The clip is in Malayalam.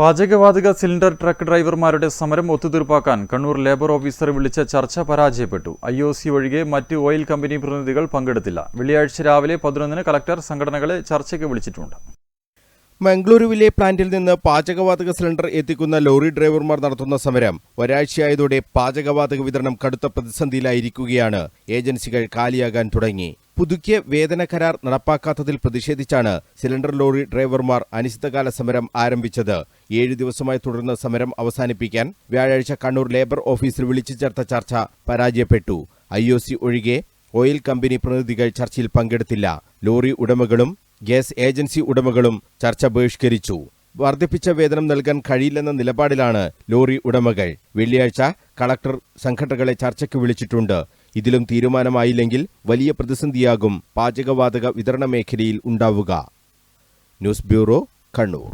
പാചകവാതക സിലിണ്ടർ ട്രക്ക് ഡ്രൈവർമാരുടെ സമരം ഒത്തുതീർപ്പാക്കാൻ കണ്ണൂർ ലേബർ ഓഫീസർ വിളിച്ച ചർച്ച പരാജയപ്പെട്ടു. ഐ ഒ സി ഒഴികെ മറ്റ് ഓയിൽ കമ്പനി പ്രതിനിധികൾ പങ്കെടുത്തില്ല. വെള്ളിയാഴ്ച രാവിലെ പതിനൊന്നിന് കളക്ടർ സംഘടനകളെ ചർച്ചയ്ക്ക് വിളിച്ചിട്ടുണ്ട്. മംഗളൂരുവിലെ പ്ലാന്റിൽ നിന്ന് പാചകവാതക സിലിണ്ടർ എത്തിക്കുന്ന ലോറി ഡ്രൈവർമാർ നടത്തുന്ന സമരം ഒരാഴ്ചയായതോടെ പാചകവാതക വിതരണം കടുത്ത പ്രതിസന്ധിയിലായിരിക്കുകയാണ്. ഏജൻസികൾ കാലിയാകാൻ തുടങ്ങി. പുതുക്കിയ വേതന കരാർ നടപ്പാക്കാത്തതിൽ പ്രതിഷേധിച്ചാണ് സിലിണ്ടർ ലോറി ഡ്രൈവർമാർ അനിശ്ചിതകാല സമരം ആരംഭിച്ചത്. ഏഴു ദിവസമായി തുടർന്ന സമരം അവസാനിപ്പിക്കാൻ വ്യാഴാഴ്ച കണ്ണൂർ ലേബർ ഓഫീസിൽ വിളിച്ചു ചേർത്ത ചർച്ച പരാജയപ്പെട്ടു. ഐ ഒഴികെ ഓയിൽ കമ്പനി പ്രതിനിധികൾ ചർച്ചയിൽ പങ്കെടുത്തില്ല. ലോറി ഉടമകളും ഗ്യാസ് ഏജൻസി ഉടമകളും ചർച്ച ബഹിഷ്കരിച്ചു. വർദ്ധിപ്പിച്ച വേതനം നൽകാൻ കഴിയില്ലെന്ന നിലപാടിലാണ് ലോറി ഉടമകൾ. വെള്ളിയാഴ്ച കളക്ടർ സംഘടനകളെ ചർച്ചയ്ക്ക് വിളിച്ചിട്ടുണ്ട്. ഇതിലും തീരുമാനമായില്ലെങ്കിൽ വലിയ പ്രതിസന്ധിയാകും പാചകവാതക വിതരണ മേഖലയിൽ ഉണ്ടാവുക. News bureau Kannur.